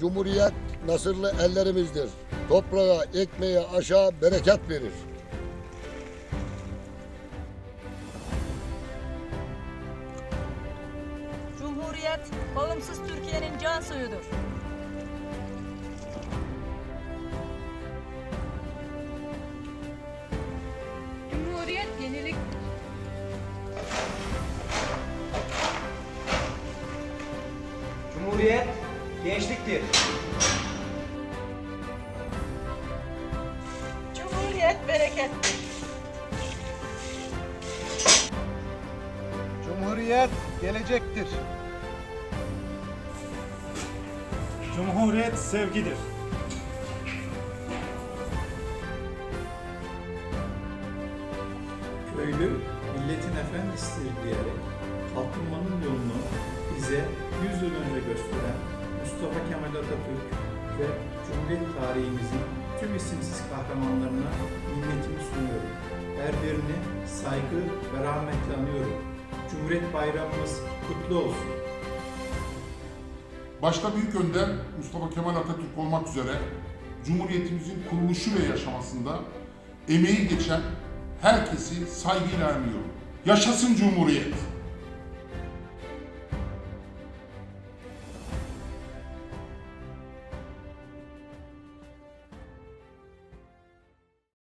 Cumhuriyet nasırlı ellerimizdir. Toprağa, ekmeğe, aşağı bereket verir. Cumhuriyet bağımsız Türkiye'nin can suyudur. Cumhuriyet yenilik Cumhuriyet gençliktir. Cumhuriyet berekettir. Cumhuriyet gelecektir. Cumhuriyet sevgidir. Köylü milletin efendisidir diyerek kalkınmanın yolunu bize 100 yıl önce Atatürk ve Cumhuriyet tarihimizin tüm isimsiz kahramanlarına minnetimi sunuyorum. Her birini saygı ve rahmetle anıyorum. Cumhuriyet bayramımız kutlu olsun. Başta büyük önder Mustafa Kemal Atatürk olmak üzere Cumhuriyetimizin kuruluşu ve yaşamasında emeği geçen herkesi saygıyla anıyorum. Yaşasın Cumhuriyet!